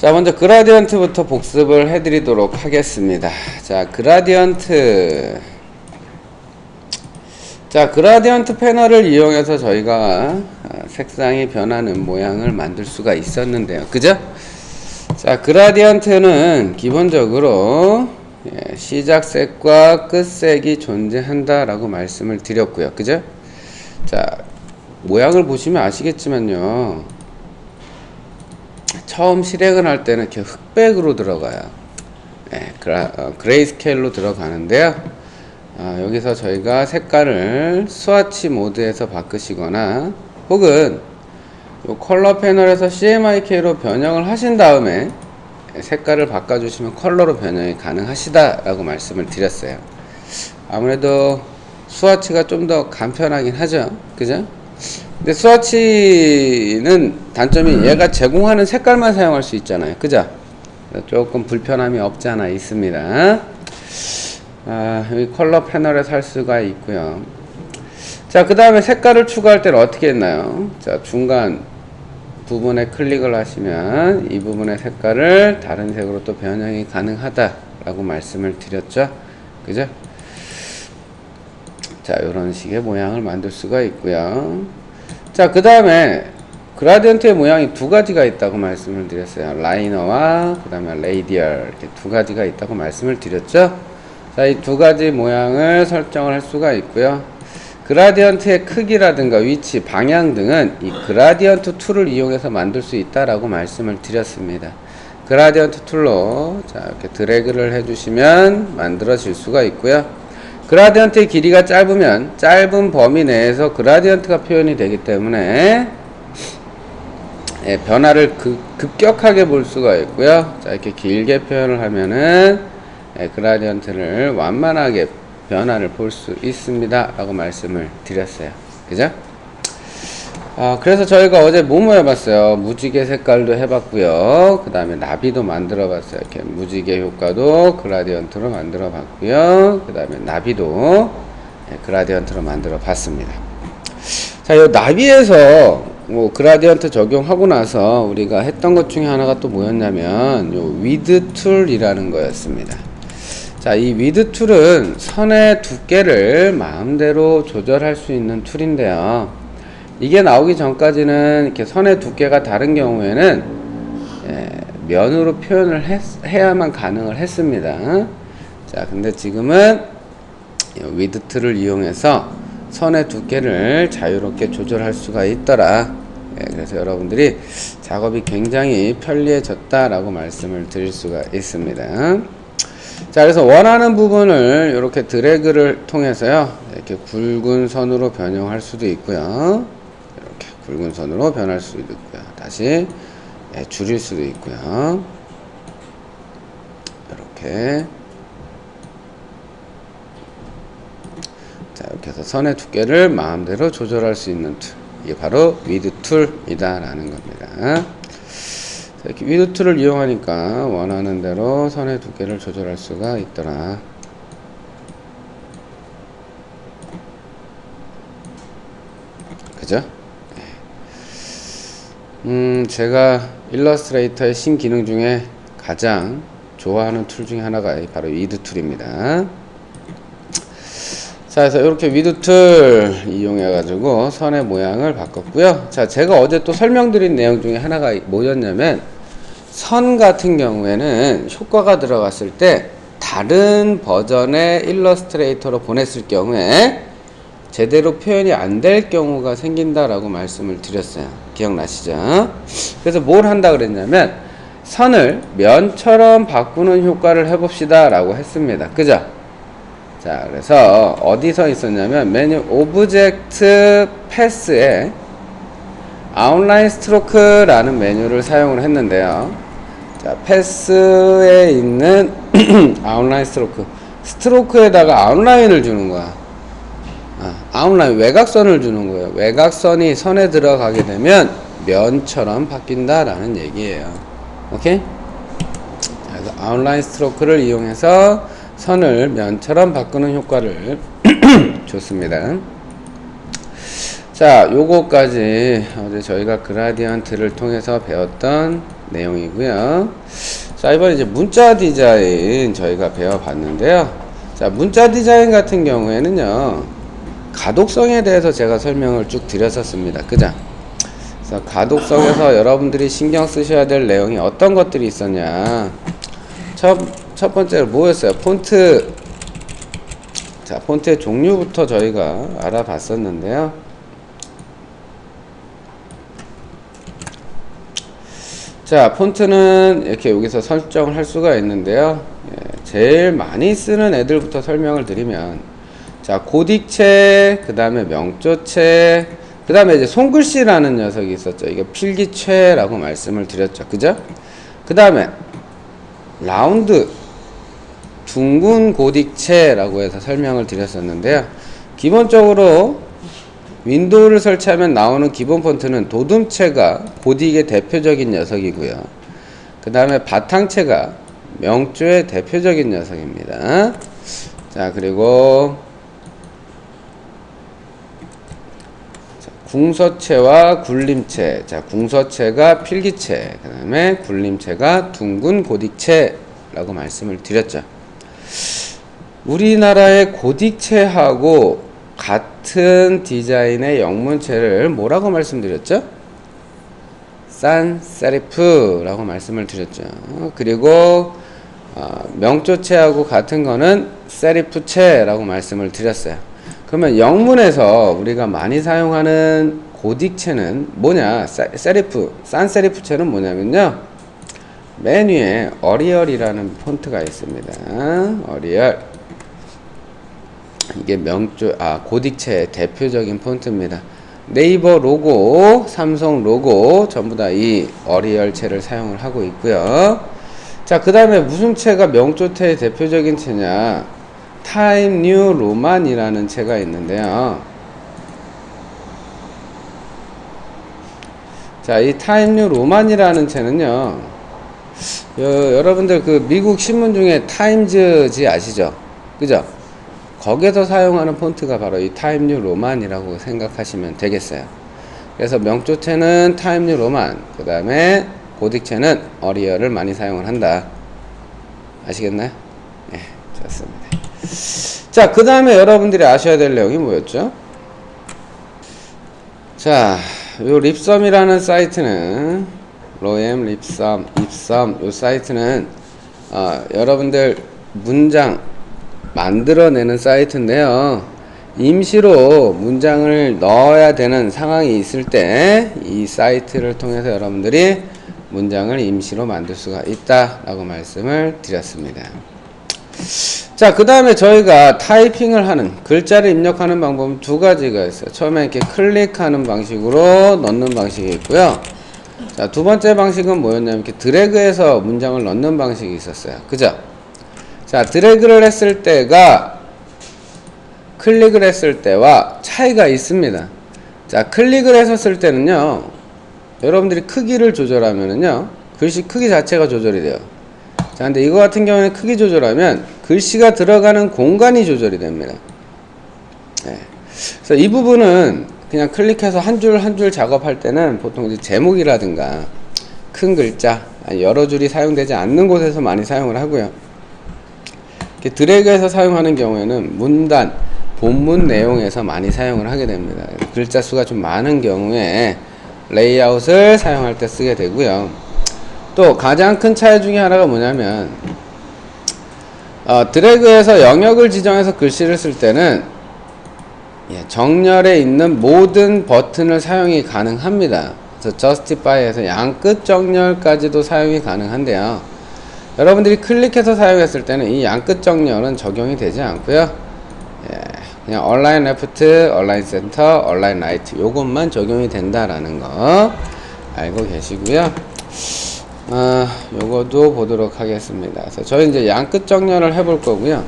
자, 먼저 그라디언트부터 복습을 해드리도록 하겠습니다. 자, 그라디언트. 자, 그라디언트 패널을 이용해서 저희가 아, 색상이 변하는 모양을 만들 수가 있었는데요. 그죠? 자, 그라디언트는 기본적으로 예, 시작색과 끝색이 존재한다 라고 말씀을 드렸고요. 그죠? 자, 모양을 보시면 아시겠지만요. 처음 실행을 할 때는 이렇게 흑백으로 들어가요. 예, 그라, 어, 그레이스케일로 들어가는데요. 아, 여기서 저희가 색깔을 스와치 모드에서 바꾸시거나 혹은 요 컬러 패널에서 CMYK로 변형을 하신 다음에 색깔을 바꿔주시면 컬러로 변형이 가능하시다 라고 말씀을 드렸어요. 아무래도 스와치가 좀 더 간편하긴 하죠. 그죠? 근데 스와치는 단점이 얘가 제공하는 색깔만 사용할 수 있잖아요. 그죠? 조금 불편함이 없지 않아 있습니다. 아, 여기 컬러 패널에서 할 수가 있고요. 자, 그 다음에 색깔을 추가할 때는 어떻게 했나요? 자, 중간 부분에 클릭을 하시면 이 부분의 색깔을 다른 색으로 또 변형이 가능하다라고 말씀을 드렸죠. 그죠? 자, 이런 식의 모양을 만들 수가 있고요. 자, 그 다음에 그라디언트의 모양이 두 가지가 있다고 말씀을 드렸어요. 라이너와 그 다음에 레이디얼 이렇게 두 가지가 있다고 말씀을 드렸죠. 자, 이 두 가지 모양을 설정을 할 수가 있고요. 그라디언트의 크기라든가 위치, 방향 등은 이 그라디언트 툴을 이용해서 만들 수 있다라고 말씀을 드렸습니다. 그라디언트 툴로 자, 이렇게 드래그를 해주시면 만들어질 수가 있고요. 그라디언트의 길이가 짧으면 짧은 범위 내에서 그라디언트가 표현이 되기 때문에 예, 변화를 급, 급격하게 볼 수가 있고요. 자, 이렇게 길게 표현을 하면은 예, 그라디언트를 완만하게 변화를 볼 수 있습니다. 라고 말씀을 드렸어요. 그죠? 아, 그래서 저희가 어제 뭐뭐 해봤어요? 무지개 색깔도 해봤고요. 그 다음에 나비도 만들어 봤어요. 이렇게 무지개 효과도 그라디언트로 만들어 봤고요. 그 다음에 나비도 예, 그라디언트로 만들어 봤습니다. 자, 이 나비에서 뭐 그라디언트 적용하고 나서 우리가 했던 것 중에 하나가 또 뭐였냐면 요 위드 툴이라는 거였습니다. 자, 이 위드 툴은 선의 두께를 마음대로 조절할 수 있는 툴인데요. 이게 나오기 전까지는 이렇게 선의 두께가 다른 경우에는 예, 면으로 표현을 했, 해야만 가능을 했습니다. 자, 근데 지금은 위드 툴을 이용해서 선의 두께를 자유롭게 조절할 수가 있더라. 예, 그래서 여러분들이 작업이 굉장히 편리해졌다라고 말씀을 드릴 수가 있습니다. 자, 그래서 원하는 부분을 이렇게 드래그를 통해서요, 이렇게 굵은 선으로 변형할 수도 있고요. 굵은 선으로 변할 수도 있고요. 다시 예, 줄일 수도 있고요. 이렇게. 자, 이렇게 해서 선의 두께를 마음대로 조절할 수 있는 툴. 이게 바로 위드 툴이다 라는 겁니다. 자, 이렇게 위드 툴을 이용하니까 원하는 대로 선의 두께를 조절할 수가 있더라. 그죠? 네. 음, 제가 일러스트레이터의 신기능 중에 가장 좋아하는 툴 중에 하나가 바로 위드 툴입니다. 자, 그래서 이렇게 위드 툴 이용해 가지고 선의 모양을 바꿨고요. 자, 제가 어제 또 설명드린 내용 중에 하나가 뭐였냐면 선 같은 경우에는 효과가 들어갔을 때 다른 버전의 일러스트레이터로 보냈을 경우에 제대로 표현이 안 될 경우가 생긴다라고 말씀을 드렸어요. 기억나시죠? 그래서 뭘 한다 그랬냐면 선을 면처럼 바꾸는 효과를 해봅시다 라고 했습니다. 그죠? 자, 그래서 어디서 있었냐면 메뉴 오브젝트 패스에 아웃라인 스트로크라는 메뉴를 사용을 했는데요. 자, 패스에 있는 아웃라인 스트로크. 스트로크에다가 아웃라인을 주는 거야. 아, 아웃라인 외곽선을 주는 거예요. 외곽선이 선에 들어가게 되면 면처럼 바뀐다라는 얘기예요. 오케이? 자, 그래서 아웃라인 스트로크를 이용해서 선을 면처럼 바꾸는 효과를 줬습니다. 자, 요거까지 어제 저희가 그라디언트를 통해서 배웠던 내용이고요. 자, 이번에 이제 문자 디자인 저희가 배워봤는데요. 자, 문자 디자인 같은 경우에는요, 가독성에 대해서 제가 설명을 쭉 드렸었습니다. 그죠? 그래서 가독성에서 여러분들이 신경 쓰셔야 될 내용이 어떤 것들이 있었냐. 첫, 첫 번째로 뭐였어요? 폰트. 자, 폰트의 종류부터 저희가 알아봤었는데요. 자, 폰트는 이렇게 여기서 설정을 할 수가 있는데요. 예, 제일 많이 쓰는 애들부터 설명을 드리면, 자, 고딕체, 그 다음에 명조체, 그 다음에 이제 손글씨라는 녀석이 있었죠. 이게 필기체라고 말씀을 드렸죠. 그죠? 그 다음에 라운드, 둥근 고딕체라고 해서 설명을 드렸었는데요. 기본적으로 윈도우를 설치하면 나오는 기본 폰트는 도둠체가 고딕의 대표적인 녀석이고요. 그 다음에 바탕체가 명조의 대표적인 녀석입니다. 자, 그리고 궁서체와 굴림체. 자, 궁서체가 필기체. 그 다음에 굴림체가 둥근 고딕체라고 말씀을 드렸죠. 우리나라의 고딕체하고 같은 디자인의 영문체를 뭐라고 말씀드렸죠? 산 세리프라고 말씀을 드렸죠. 그리고 어, 명조체하고 같은 거는 세리프체라고 말씀을 드렸어요. 그러면 영문에서 우리가 많이 사용하는 고딕체는 뭐냐? 세- 세리프, 산세리프체는 뭐냐면요. 맨 위에 어리얼이라는 폰트가 있습니다. 어리얼. 이게 명조 아 고딕체의 대표적인 폰트입니다. 네이버 로고, 삼성 로고 전부 다 이 어리얼체를 사용을 하고 있고요. 자, 그 다음에 무슨 체가 명조체의 대표적인 체냐? 타임 뉴 로만이라는 체가 있는데요. 자, 이 타임 뉴 로만이라는 체는요. 여, 여러분들 그 미국 신문 중에 타임즈지 아시죠? 그죠? 거기에서 사용하는 폰트가 바로 이 타임 뉴 로만이라고 생각하시면 되겠어요. 그래서 명조체는 타임 뉴 로만, 그 다음에 고딕체는 어리얼을 많이 사용을 한다. 아시겠나요? 예, 좋습니다. 자, 그 다음에 여러분들이 아셔야 될 내용이 뭐였죠? 자, 요 립섬이라는 사이트는 로엠 립섬, 입섬 요 사이트는 어, 여러분들 문장 만들어내는 사이트인데요. 임시로 문장을 넣어야 되는 상황이 있을 때 이 사이트를 통해서 여러분들이 문장을 임시로 만들 수가 있다라고 말씀을 드렸습니다. 자, 그 다음에 저희가 타이핑을 하는, 글자를 입력하는 방법은 두 가지가 있어요. 처음에 이렇게 클릭하는 방식으로 넣는 방식이 있고요. 자, 두 번째 방식은 뭐였냐면 이렇게 드래그해서 문장을 넣는 방식이 있었어요. 그죠? 자, 드래그를 했을 때가 클릭을 했을 때와 차이가 있습니다. 자, 클릭을 했었을 때는요, 여러분들이 크기를 조절하면은요, 글씨 크기 자체가 조절이 돼요. 자, 근데 이거 같은 경우에는 크기 조절하면 글씨가 들어가는 공간이 조절이 됩니다. 네. 그래서 이 부분은 그냥 클릭해서 한줄 한 줄 작업할 때는 보통 이제 제목이라든가 큰 글자, 여러 줄이 사용되지 않는 곳에서 많이 사용을 하고요. 드래그해서 사용하는 경우에는 문단, 본문 내용에서 많이 사용을 하게 됩니다. 글자 수가 좀 많은 경우에 레이아웃을 사용할 때 쓰게 되고요. 또 가장 큰 차이 중에 하나가 뭐냐면 어, 드래그해서 영역을 지정해서 글씨를 쓸 때는 예, 정렬에 있는 모든 버튼을 사용이 가능합니다. 그래서 justify에서 양끝 정렬까지도 사용이 가능한데요. 여러분들이 클릭해서 사용했을 때는 이 양끝 정렬은 적용이 되지 않고요. 예, 그냥 얼라인 레프트, 얼라인 센터, 얼라인 라이트 요것만 적용이 된다라는 거 알고 계시고요. 아, 요거도 보도록 하겠습니다. 그래서 저희 이제 양끝 정렬을 해볼 거고요.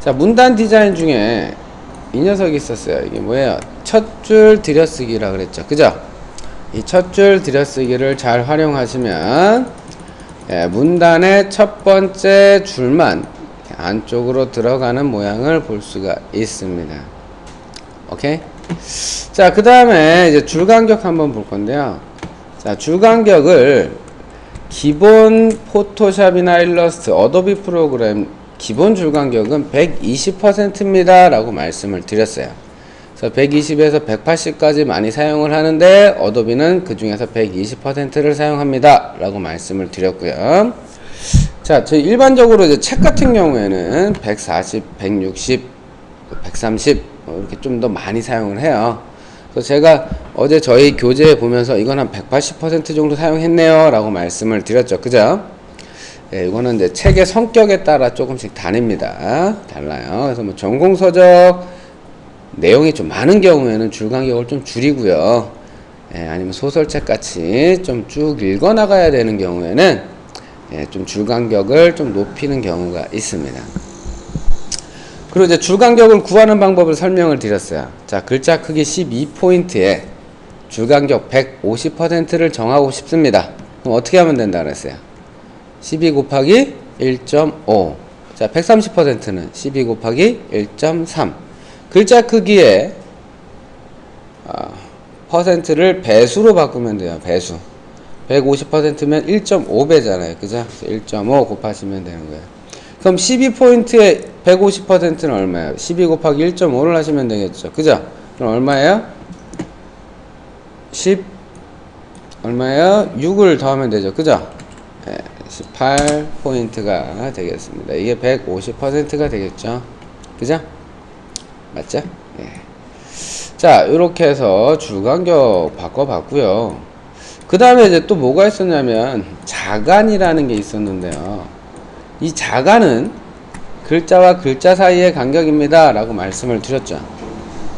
자, 문단 디자인 중에 이 녀석이 있었어요. 이게 뭐예요? 첫 줄 들여쓰기라 그랬죠. 그죠? 이 첫 줄 들여쓰기를 잘 활용하시면 예, 문단의 첫 번째 줄만 안쪽으로 들어가는 모양을 볼 수가 있습니다. 오케이? 자, 그 다음에 이제 줄 간격 한번 볼 건데요. 자, 줄 간격을 기본 포토샵이나 일러스트, 어도비 프로그램 기본 줄 간격은 120%입니다. 라고 말씀을 드렸어요. 그래서 120에서 180까지 많이 사용을 하는데 어도비는 그 중에서 120%를 사용합니다. 라고 말씀을 드렸고요. 자, 저희 일반적으로 이제 책 같은 경우에는 140, 160, 130뭐 이렇게 좀 더 많이 사용을 해요. 그래서 제가 어제 저희 교재 보면서 이건 한 180% 정도 사용했네요. 라고 말씀을 드렸죠. 그죠? 예, 이거는 이제 책의 성격에 따라 조금씩 다릅니다. 달라요. 그래서 뭐 전공서적 내용이 좀 많은 경우에는 줄 간격을 좀 줄이고요. 예, 아니면 소설책 같이 좀 쭉 읽어 나가야 되는 경우에는 예, 좀줄 간격을 좀 높이는 경우가 있습니다. 그리고 이제 줄 간격을 구하는 방법을 설명을 드렸어요. 자, 글자 크기 12포인트에 줄 간격 150%를 정하고 싶습니다. 그럼 어떻게 하면 된다 그랬어요? 12 곱하기 1.5. 자, 130%는 12 곱하기 1.3. 글자 크기에 아, 퍼센트를 배수로 바꾸면 돼요. 배수. 150%면 1.5배잖아요. 그죠? 1.5 곱하시면 되는 거예요. 그럼 12포인트에 150%는 얼마예요? 12 곱하기 1.5를 하시면 되겠죠. 그죠? 그럼 얼마예요? 10 얼마예요? 6을 더하면 되죠. 그죠? 네, 18포인트가 되겠습니다. 이게 150%가 되겠죠. 그죠? 맞죠? 예. 자, 이렇게 해서 줄간격 바꿔봤고요. 그 다음에 이제 또 뭐가 있었냐면 자간이라는 게 있었는데요. 이 자간은 글자와 글자 사이의 간격입니다. 라고 말씀을 드렸죠.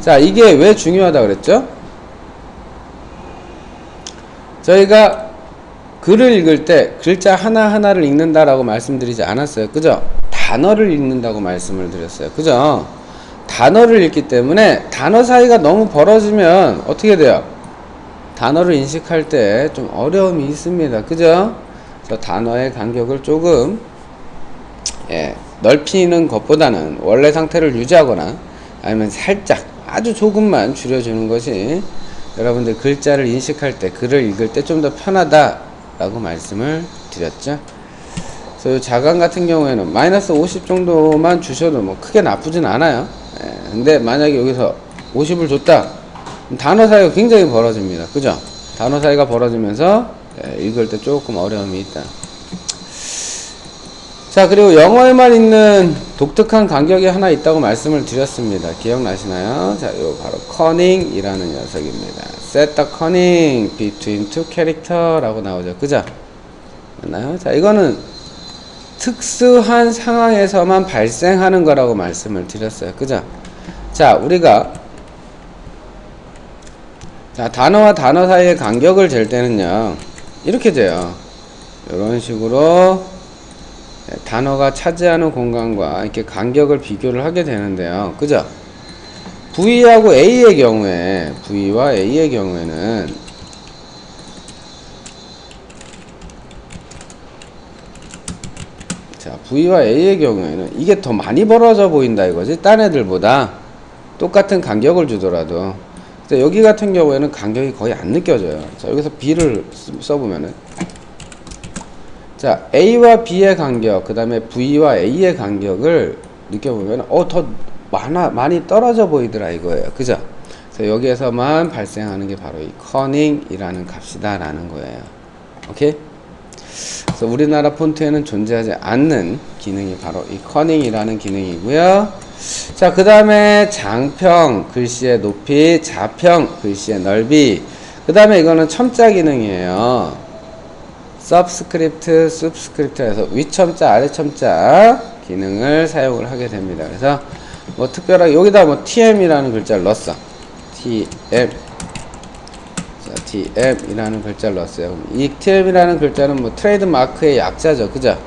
자, 이게 왜 중요하다 그랬죠? 저희가 글을 읽을 때 글자 하나하나를 읽는다라고 말씀드리지 않았어요. 그죠? 단어를 읽는다고 말씀을 드렸어요. 그죠? 단어를 읽기 때문에 단어 사이가 너무 벌어지면 어떻게 돼요? 단어를 인식할 때 좀 어려움이 있습니다. 그죠? 그래서 단어의 간격을 조금 예, 넓히는 것보다는 원래 상태를 유지하거나 아니면 살짝 아주 조금만 줄여주는 것이 여러분들 글자를 인식할 때 글을 읽을 때 좀 더 편하다 라고 말씀을 드렸죠. 그래서 이 자간 같은 경우에는 마이너스 50 정도만 주셔도 뭐 크게 나쁘진 않아요. 예, 근데 만약에 여기서 50을 줬다 단어 사이가 굉장히 벌어집니다. 그죠? 단어 사이가 벌어지면서 예, 읽을 때 조금 어려움이 있다. 자, 그리고 영어에만 있는 독특한 간격이 하나 있다고 말씀을 드렸습니다. 기억나시나요? 자, 요 바로 cunning이라는 녀석입니다. set the cunning between two character라고 나오죠. 그죠? 맞나요? 자, 이거는 특수한 상황에서만 발생하는 거라고 말씀을 드렸어요. 그죠? 자, 우리가 자, 단어와 단어 사이의 간격을 잴 때는요. 이렇게 돼요. 이런 식으로 네, 단어가 차지하는 공간과 이렇게 간격을 비교를 하게 되는데요. 그죠? V하고 A의 경우에, V와 A의 경우에는 자, V와 A의 경우에는 이게 더 많이 벌어져 보인다 이거지. 딴 애들보다 똑같은 간격을 주더라도. 여기 같은 경우에는 간격이 거의 안 느껴져요. 자, 여기서 B를 써보면은 자, A와 B의 간격, 그 다음에 V와 A의 간격을 느껴보면, 어, 더 많아, 많이 떨어져 보이더라, 이거예요. 그죠? 그래서 여기에서만 발생하는 게 바로 이 커닝이라는 값이다라는 거예요. 오케이? 그래서 우리나라 폰트에는 존재하지 않는 기능이 바로 이 커닝이라는 기능이고요. 자, 그 다음에 장평, 글씨의 높이, 자평, 글씨의 넓이. 그 다음에 이거는 첨자 기능이에요. Subscript, subscript에서 위첨자, 아래첨자 기능을 사용을 하게 됩니다. 그래서 뭐 특별하게 여기다 뭐 tm이라는 글자를 넣었어. tm 자, tm이라는 글자를 넣었어요. 이 tm이라는 글자는 뭐 트레이드 마크의 약자죠. 그죠?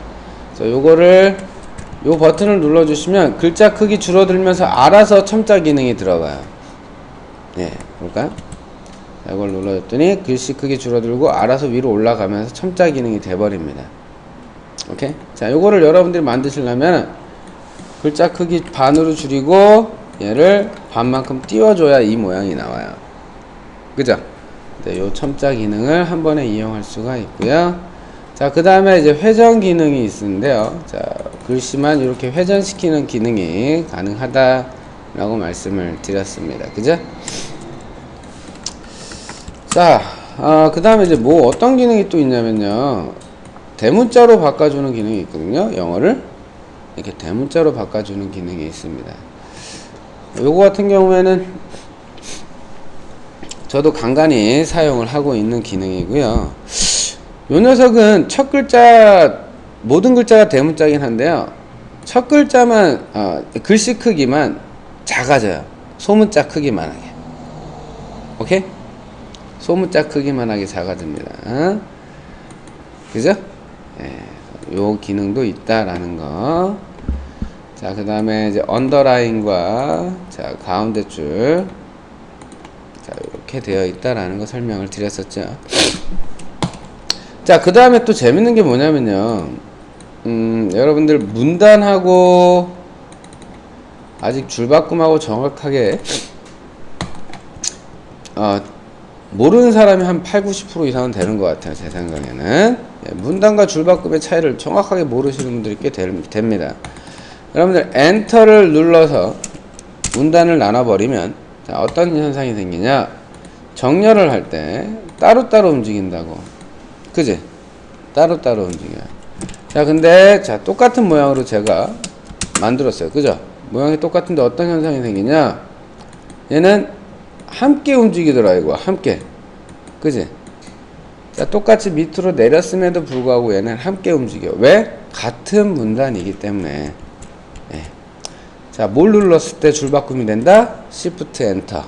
그래서 요거를 요 버튼을 눌러 주시면 글자 크기 줄어들면서 알아서 첨자 기능이 들어가요. 네, 볼까요? 이걸 눌러줬더니 글씨 크기 줄어들고 알아서 위로 올라가면서 첨자 기능이 돼버립니다. 오케이? 자, 요거를 여러분들이 만드시려면 글자 크기 반으로 줄이고 얘를 반만큼 띄워줘야 이 모양이 나와요. 그죠? 네, 요 첨자 기능을 한 번에 이용할 수가 있고요. 자, 그 다음에 이제 회전 기능이 있는데요. 자, 글씨만 이렇게 회전시키는 기능이 가능하다 라고 말씀을 드렸습니다. 그죠? 자, 아, 그 다음에 이제 뭐 어떤 기능이 또 있냐면요. 대문자로 바꿔주는 기능이 있거든요. 영어를. 이렇게 대문자로 바꿔주는 기능이 있습니다. 요거 같은 경우에는 저도 간간히 사용을 하고 있는 기능이고요. 요 녀석은 첫 글자 모든 글자가 대문자긴 한데요. 첫 글자만 어, 글씨 크기만 작아져요. 소문자 크기만 하게. 오케이? 소문자 크기만하게 작아집니다. 어? 그죠? 예, 요 기능도 있다라는 거. 자, 그 다음에 이제 언더라인과 자, 가운데 줄. 자, 이렇게 되어 있다라는 거 설명을 드렸었죠. 자, 그 다음에 또 재밌는 게 뭐냐면요. 음, 여러분들 문단하고 아직 줄바꿈하고 정확하게 어, 모르는 사람이 한 8, 90% 이상은 되는 것 같아요. 제 생각에는. 예, 문단과 줄바꿈의 차이를 정확하게 모르시는 분들이 꽤 될, 됩니다. 여러분들 엔터를 눌러서 문단을 나눠버리면 자, 어떤 현상이 생기냐 정렬을 할 때 따로따로 움직인다고 그지? 따로따로 움직여요 자 근데 자 똑같은 모양으로 제가 만들었어요 그죠? 모양이 똑같은데 어떤 현상이 생기냐 얘는 함께 움직이더라 이거 함께 그지? 자 똑같이 밑으로 내렸음에도 불구하고 얘는 함께 움직여 왜? 같은 문단이기 때문에 예. 자, 뭘 눌렀을 때 줄바꿈이 된다? Shift Enter.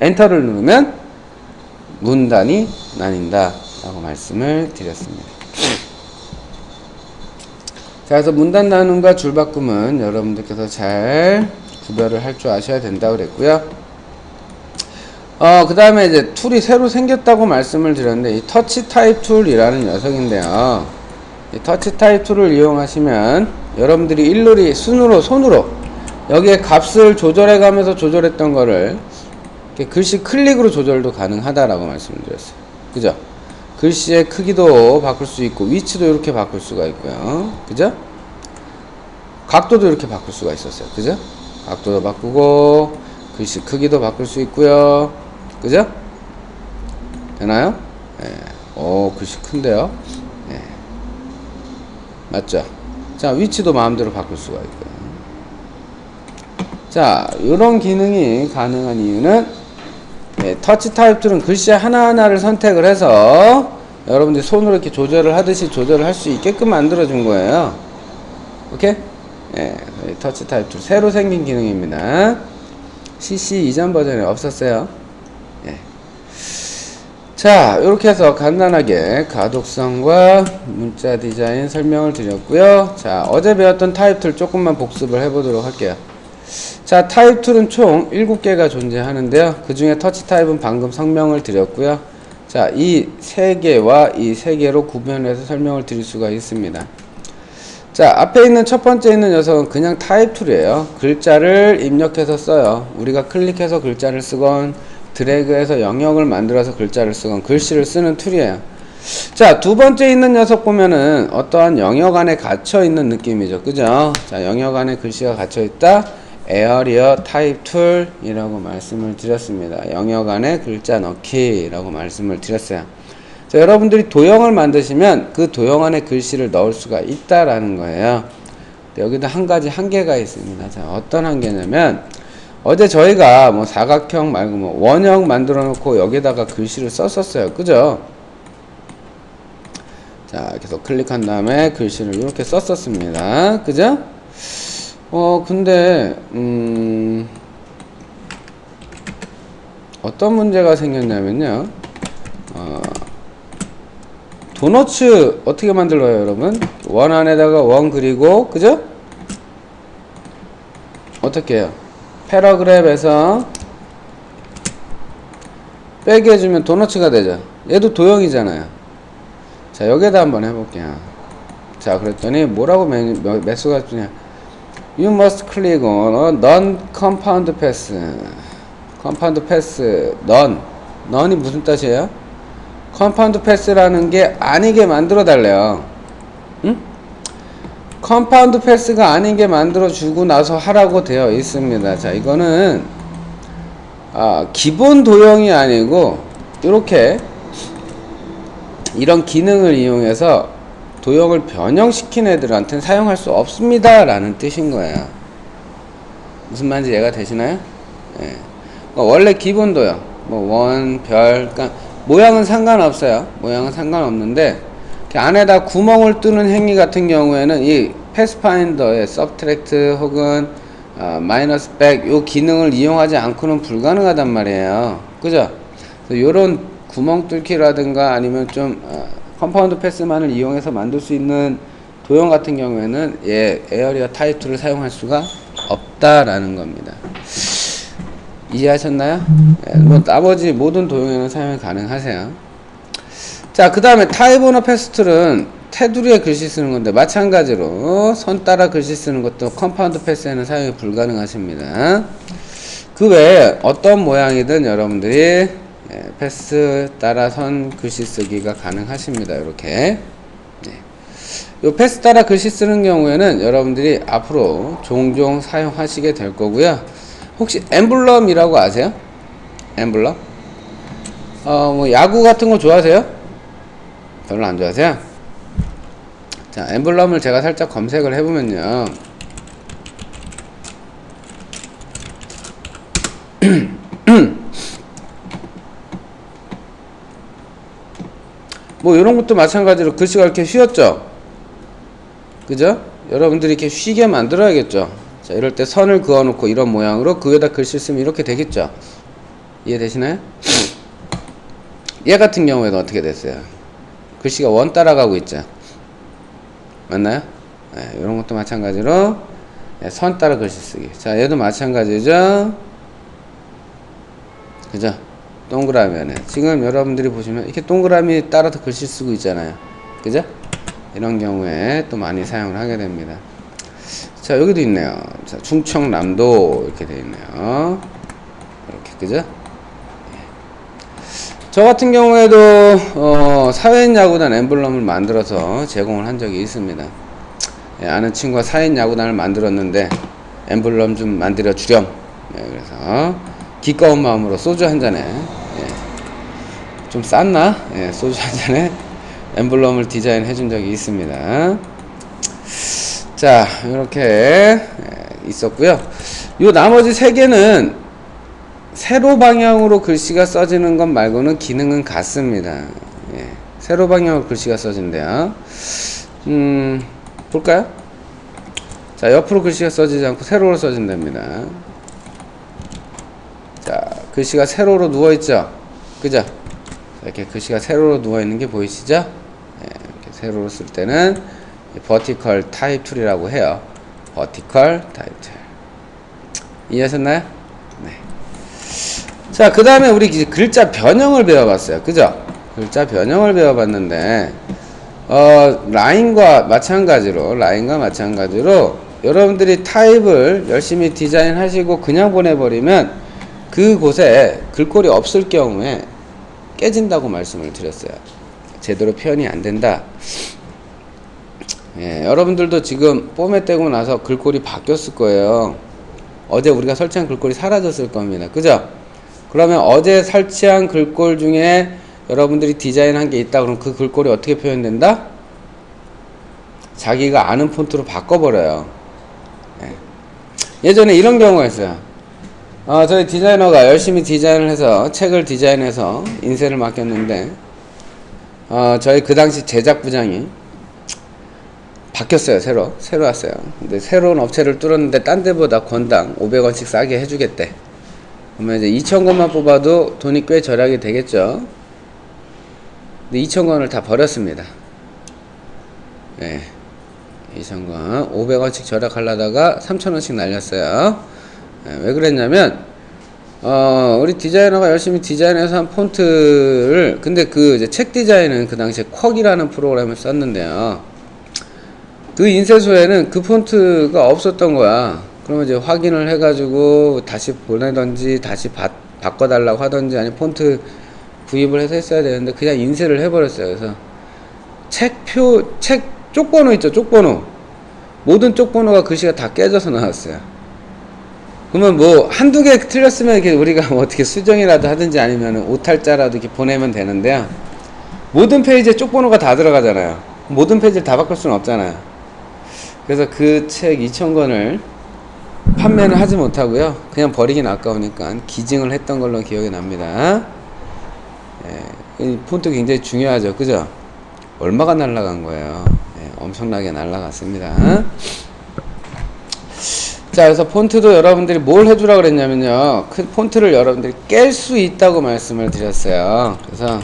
엔터를 누르면 문단이 나뉜다. 라고 말씀을 드렸습니다. 자, 그래서 문단 나눔과 줄바꿈은 여러분들께서 잘 구별을 할 줄 아셔야 된다고 그랬고요. 어, 그 다음에 이제 툴이 새로 생겼다고 말씀을 드렸는데, 이 터치 타입 툴이라는 녀석인데요. 이 터치 타입 툴을 이용하시면 여러분들이 일놀이 순으로 손으로 여기에 값을 조절해 가면서 조절했던 거를 글씨 클릭으로 조절도 가능하다라고 말씀을 드렸어요. 그죠? 글씨의 크기도 바꿀 수 있고 위치도 이렇게 바꿀 수가 있고요. 그죠? 각도도 이렇게 바꿀 수가 있었어요. 그죠? 각도도 바꾸고 글씨 크기도 바꿀 수 있고요. 그죠? 되나요? 예. 오, 글씨 큰데요? 예. 맞죠? 자, 위치도 마음대로 바꿀 수가 있고요. 자, 이런 기능이 가능한 이유는 예, 터치 타입들은 글씨 하나하나를 선택을 해서 여러분들이 손으로 이렇게 조절을 하듯이 조절을 할 수 있게끔 만들어 준 거예요. 오케이? 예, 터치 타입 툴 새로 생긴 기능입니다. CC 이전 버전에 없었어요. 예. 자, 이렇게 해서 간단하게 가독성과 문자 디자인 설명을 드렸고요. 자, 어제 배웠던 타입 툴 조금만 복습을 해보도록 할게요. 자, 타입 툴은 총 7개가 존재하는데요. 그 중에 터치 타입은 방금 설명을 드렸고요. 자, 이 3개와 이 3개로 구분해서 설명을 드릴 수가 있습니다. 자, 앞에 있는 첫 번째 있는 녀석은 그냥 타입 툴이에요. 글자를 입력해서 써요. 우리가 클릭해서 글자를 쓰건 드래그해서 영역을 만들어서 글자를 쓰건 글씨를 쓰는 툴이에요. 자, 두 번째 있는 녀석 보면은 어떠한 영역 안에 갇혀 있는 느낌이죠. 그죠? 자, 영역 안에 글씨가 갇혀 있다. 에어리어 타입 툴이라고 말씀을 드렸습니다. 영역 안에 글자 넣기라고 말씀을 드렸어요. 자, 여러분들이 도형을 만드시면 그 도형 안에 글씨를 넣을 수가 있다라는 거예요. 여기도 한 가지 한계가 있습니다. 자, 어떤 한계냐면 어제 저희가 뭐 사각형 말고 뭐 원형 만들어 놓고 여기다가 글씨를 썼었어요. 그죠? 자, 계속 클릭한 다음에 글씨를 이렇게 썼었습니다. 그죠? 어, 근데, 음, 어떤 문제가 생겼냐면요. 어, 도너츠 어떻게 만들어요, 여러분? 원 안에다가 원 그리고, 그죠? 어떻게 해요? 패러그랩에서 빼기 해주면 도너츠가 되죠. 얘도 도형이잖아요. 자, 여기에다 한번 해볼게요. 자, 그랬더니 뭐라고 매, 매수가 주냐. You must click on non-compound pass. compound pass, none. none이 무슨 뜻이에요? compound pass라는 게 아니게 만들어 달래요. 응? compound pass가 아니게 만들어 주고 나서 하라고 되어 있습니다. 자, 이거는 아, 기본 도형이 아니고 이렇게 이런 기능을 이용해서 도형을 변형시킨 애들한테는 사용할 수 없습니다 라는 뜻인 거예요 무슨 말인지 이해가 되시나요? 예. 그러니까 원래 기본 도형 뭐 원, 별, 그러니까 모양은 상관없어요 모양은 상관없는데 안에다 구멍을 뚫는 행위 같은 경우에는 이 패스파인더의 서브트랙트 혹은 어, 마이너스 백 요 기능을 이용하지 않고는 불가능하단 말이에요 그죠? 요런 구멍 뚫기라든가 아니면 좀 어, 컴파운드 패스만을 이용해서 만들 수 있는 도형 같은 경우에는 예, 에어리어 타입 2를 사용할 수가 없다라는 겁니다. 이해하셨나요? 예, 뭐 나머지 모든 도형에는 사용이 가능하세요. 자, 그 다음에 타입 오너 패스툴은 테두리에 글씨 쓰는 건데 마찬가지로 선 따라 글씨 쓰는 것도 컴파운드 패스에는 사용이 불가능하십니다. 그 외에 어떤 모양이든 여러분들이 예, 패스 따라 선 글씨 쓰기가 가능하십니다. 이렇게. 네. 요 패스 따라 글씨 쓰는 경우에는 여러분들이 앞으로 종종 사용하시게 될 거고요. 혹시 엠블럼이라고 아세요? 엠블럼? 어, 뭐 야구 같은 거 좋아하세요? 별로 안 좋아하세요? 자, 엠블럼을 제가 살짝 검색을 해보면요. 뭐 이런 것도 마찬가지로 글씨가 이렇게 휘었죠? 그죠? 여러분들이 이렇게 휘게 만들어야겠죠? 자 이럴 때 선을 그어 놓고 이런 모양으로 그 위에다 글씨 쓰면 이렇게 되겠죠? 이해되시나요? 얘 같은 경우에도 어떻게 됐어요 글씨가 원 따라가고 있죠. 맞나요? 네, 이런 것도 마찬가지로 네, 선 따라 글씨 쓰기. 자 얘도 마찬가지죠? 그죠? 동그라미 안에 지금 여러분들이 보시면 이렇게 동그라미 따라서 글씨 쓰고 있잖아요. 그죠? 이런 경우에 또 많이 사용을 하게 됩니다. 자 여기도 있네요. 자 충청남도 이렇게 되어 있네요. 이렇게 그죠? 예. 저 같은 경우에도 어, 사회인 야구단 엠블럼을 만들어서 제공을 한 적이 있습니다 예, 아는 친구가 사회인 야구단을 만들었는데 엠블럼 좀 만들어 주렴 예, 그래서 기꺼운 마음으로 소주 한 잔에 예, 좀 쌌나? 예, 소주 한 잔에 엠블럼을 디자인해 준 적이 있습니다. 자, 이렇게 예, 있었고요. 요 나머지 세 개는 세로 방향으로 글씨가 써지는 것 말고는 기능은 같습니다. 예, 세로 방향으로 글씨가 써진대요. 음, 볼까요? 자, 옆으로 글씨가 써지지 않고 세로로 써진답니다. 자, 글씨가 세로로 누워있죠? 그죠? 이렇게 글씨가 세로로 누워있는 게 보이시죠? 네, 이렇게 세로로 쓸 때는 버티컬 타입 툴이라고 해요. 버티컬 타입 툴. 이해하셨나요? 네. 자, 그 다음에 우리 글자 변형을 배워봤어요. 그죠? 글자 변형을 배워봤는데, 어, 라인과 마찬가지로, 라인과 마찬가지로, 여러분들이 타입을 열심히 디자인 하시고 그냥 보내버리면 그곳에 글꼴이 없을 경우에 깨진다고 말씀을 드렸어요. 제대로 표현이 안 된다. 예, 여러분들도 지금 뽐에 떼고 나서 글꼴이 바뀌었을 거예요. 어제 우리가 설치한 글꼴이 사라졌을 겁니다. 그죠? 그러면 어제 설치한 글꼴 중에 여러분들이 디자인한 게 있다 그러면 그 글꼴이 어떻게 표현된다? 자기가 아는 폰트로 바꿔버려요. 예. 예전에 이런 경우가 있어요. 어, 저희 디자이너가 열심히 디자인을 해서 책을 디자인해서 인쇄를 맡겼는데 어, 저희 그 당시 제작 부장이 바뀌었어요 새로 새로 왔어요 근데 새로운 업체를 뚫었는데 딴 데보다 건당 500원씩 싸게 해주겠대 그러면 이제 2,000권만 뽑아도 돈이 꽤 절약이 되겠죠 근데 2,000권을 다 버렸습니다 예. 2,000권 500원씩 절약하려다가 3,000원씩 날렸어요 예, 왜 그랬냐면 어, 우리 디자이너가 열심히 디자인해서 한 폰트를 근데 그 이제 책 디자인은 그 당시에 쿼이라는 프로그램을 썼는데요. 그 인쇄소에는 그 폰트가 없었던 거야. 그러면 이제 확인을 해가지고 다시 보내던지 다시 바, 바꿔달라고 하던지 아니 폰트 구입을 해서 했어야 되는데 그냥 인쇄를 해버렸어요. 그래서 책표 책 쪽번호 있죠 쪽번호 모든 쪽번호가 글씨가 다 깨져서 나왔어요. 그러면 뭐 한두 개 틀렸으면 이렇게 우리가 뭐 어떻게 수정이라도 하든지 아니면 오탈자라도 이렇게 보내면 되는데요. 모든 페이지에 쪽번호가 다 들어가잖아요. 모든 페이지를 다 바꿀 수는 없잖아요. 그래서 그 책 2,000권을 판매는 하지 못하고요. 그냥 버리긴 아까우니까 기증을 했던 걸로 기억이 납니다. 예, 이 폰트 굉장히 중요하죠. 그죠? 얼마가 날라간 거예요. 예, 엄청나게 날라갔습니다. 자, 그래서 폰트도 여러분들이 뭘 해주라 그랬냐면요. 큰 폰트를 여러분들이 깰 수 있다고 말씀을 드렸어요. 그래서,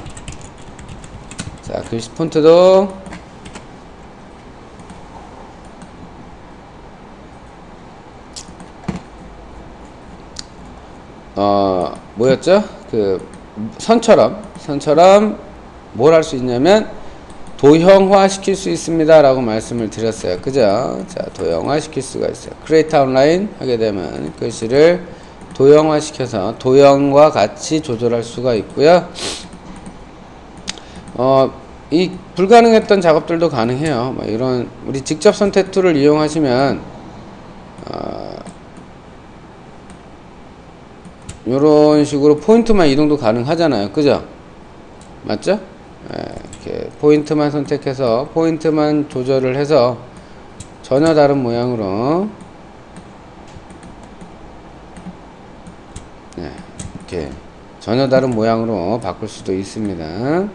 자, 글씨 폰트도, 어, 뭐였죠? 그, 선처럼, 선처럼 뭘 할 수 있냐면, 도형화 시킬 수 있습니다. 라고 말씀을 드렸어요. 그죠? 자, 도형화 시킬 수가 있어요. 크리에이트 아웃라인 하게 되면 글씨를 도형화 시켜서 도형과 같이 조절할 수가 있고요. 어, 이 불가능했던 작업들도 가능해요. 뭐 이런, 우리 직접 선택 툴을 이용하시면, 어, 이런 식으로 포인트만 이동도 가능하잖아요. 그죠? 맞죠? 예, 이렇게 포인트만 선택해서 포인트만 조절을 해서 전혀 다른 모양으로 네, 이렇게 전혀 다른 모양으로 바꿀 수도 있습니다.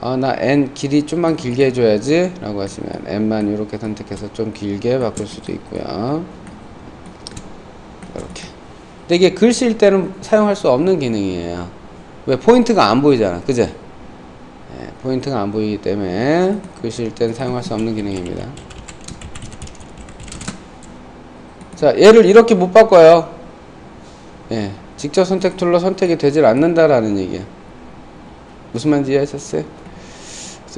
아, 나 n 길이 좀만 길게 해줘야지 라고 하시면 n만 이렇게 선택해서 좀 길게 바꿀 수도 있고요. 이렇게. 근데 이게 글씨일 때는 사용할 수 없는 기능이에요. 왜 포인트가 안 보이잖아. 그제? 예, 포인트가 안 보이기 때문에 글씨일 때는 사용할 수 없는 기능입니다. 자, 얘를 이렇게 못 바꿔요. 예, 직접 선택 툴로 선택이 되질 않는다라는 얘기야. 무슨 말인지 이해하셨어요?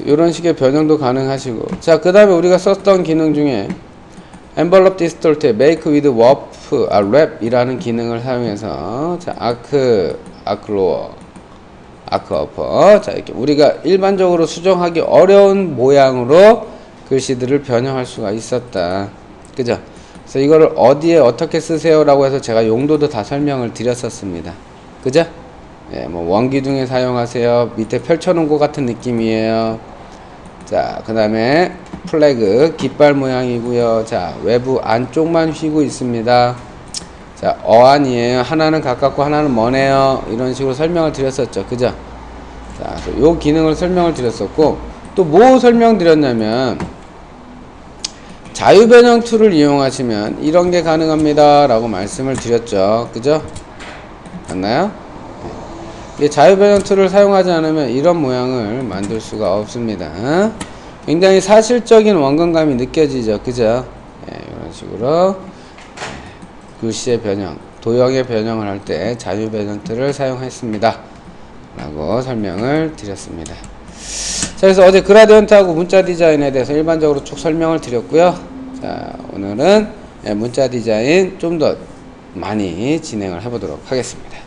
이런 식의 변형도 가능하시고. 자, 그 다음에 우리가 썼던 기능 중에 envelope distort, make with warp, 아, wrap 이라는 기능을 사용해서 자, arc lower, 아크 어퍼 자 이렇게 우리가 일반적으로 수정하기 어려운 모양으로 글씨들을 변형할 수가 있었다. 그죠? 그래서 이거를 어디에 어떻게 쓰세요 라고 해서 제가 용도도 다 설명을 드렸었습니다. 그죠? 예, 뭐 원기둥에 사용하세요. 밑에 펼쳐놓은 것 같은 느낌이에요. 자 그 다음에 플래그 깃발 모양이고요 자 외부 안쪽만 휘고 있습니다 자, 어안이에요. 하나는 가깝고 하나는 머네요. 이런 식으로 설명을 드렸었죠. 그죠? 자, 그래서 요 기능을 설명을 드렸었고, 또 뭐 설명드렸냐면, 자유변형 툴을 이용하시면 이런 게 가능합니다. 라고 말씀을 드렸죠. 그죠? 맞나요? 이 자유변형 툴을 사용하지 않으면 이런 모양을 만들 수가 없습니다. 굉장히 사실적인 원근감이 느껴지죠. 그죠? 네, 이런 식으로. 글씨의 변형, 도형의 변형을 할 때 자유 변형 툴을 사용했습니다. 라고 설명을 드렸습니다. 자, 그래서 어제 그라디언트하고 문자 디자인에 대해서 일반적으로 쭉 설명을 드렸고요. 자, 오늘은 문자 디자인 좀 더 많이 진행을 해보도록 하겠습니다.